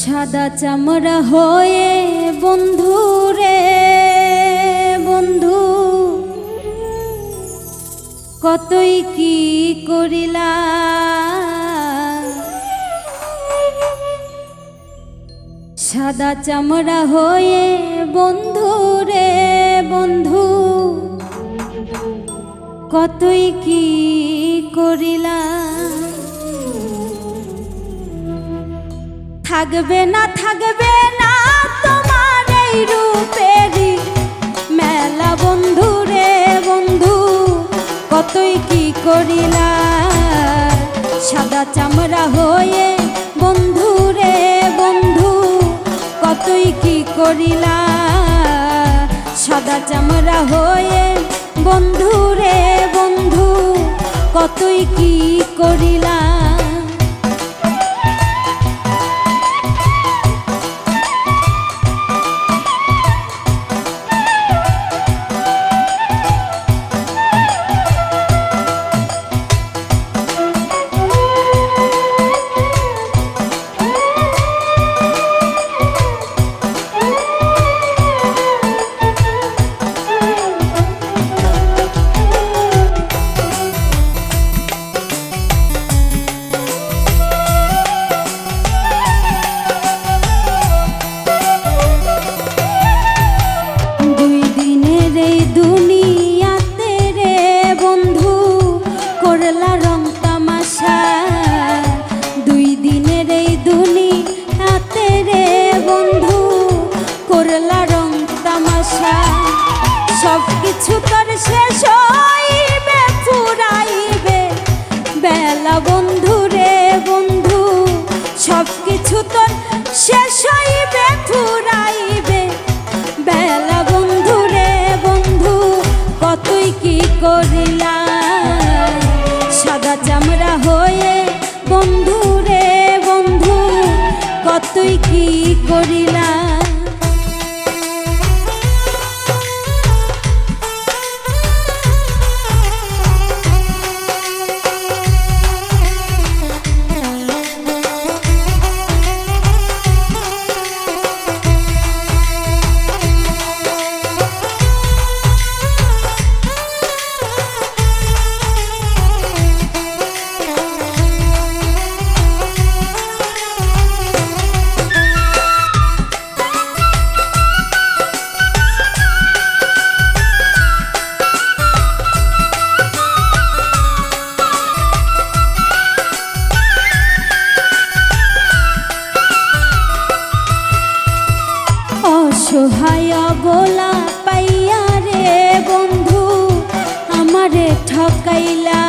সাদা চামড়া হয়ে বন্ধু রে, বন্ধু। কতই কি করিলা? সাদা চামড়া হয়ে বন্ধু রে, বন্ধু। কতই কি করিলা? থাকবে না থাকবে না তোমার এই রূপেরই মেলা বন্ধু রে বন্ধু, কতই কি করিলা সাদা চামড়া হয়ে বন্ধু রে বন্ধু, কতই কি করিলা সাদা চামড়া হয়ে বন্ধু রে বন্ধু, কতই কি করিলা বেলা বন্ধু রে বন্ধু সব কিছু তোর শেষ হইবে, ফুরাইবে। বেলা বন্ধু রে বন্ধু, কতই কি করিলা সাদা চামড়া হয়ে বন্ধু রে বন্ধু, কতই কি করিলা bailar.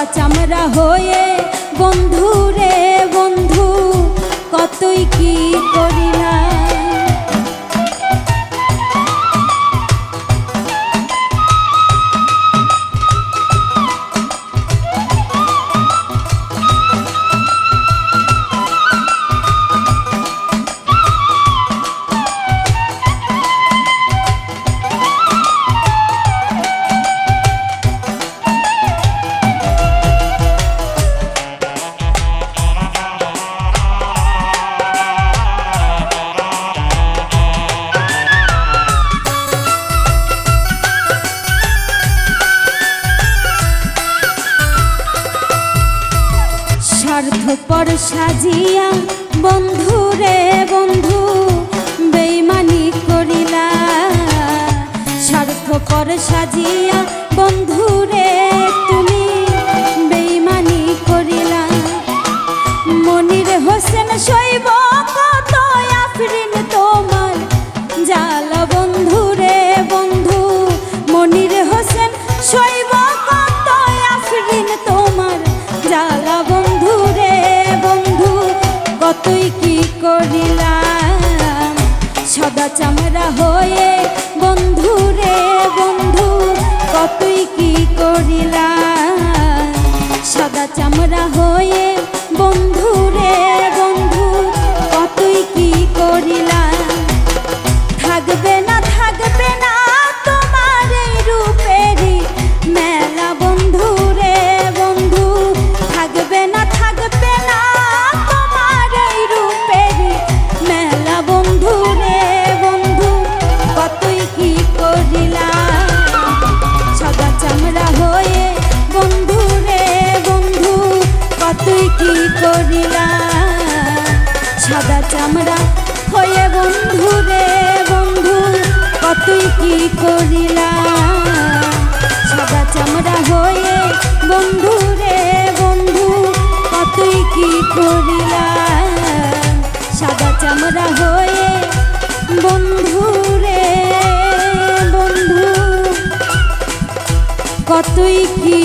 সাদা চামড়া হয়ে বন্ধু রে বন্ধু কতই কি করিলা স্বার্থপর সাজিয়া, বন্ধু রে বন্ধু, বেইমানি করিলা। স্বার্থপর সাজিয়া, বন্ধু রে তুমি, বেইমানি করিলা। মনির হোসেন শৈব তোমার। জালা বন্ধু রে বন্ধু হোসেন শৈব তুই কি করিলাম? সদা চামড়া হয়ে বন্ধু রে বন্ধু, কতই কি করিলাম? সদা চামড়া হয়ে বন্ধু রে বন্ধু, কতই কি করিলাম? কি করিলা? সাদা চামড়া হয়ে বন্ধু রে বন্ধু, কতই কি করিলা? সাদা চামড়া হয়ে বন্ধু রে বন্ধু, কতই কি করিলা? সাদা চামড়া হয়ে বন্ধু রে বন্ধু, কতই কি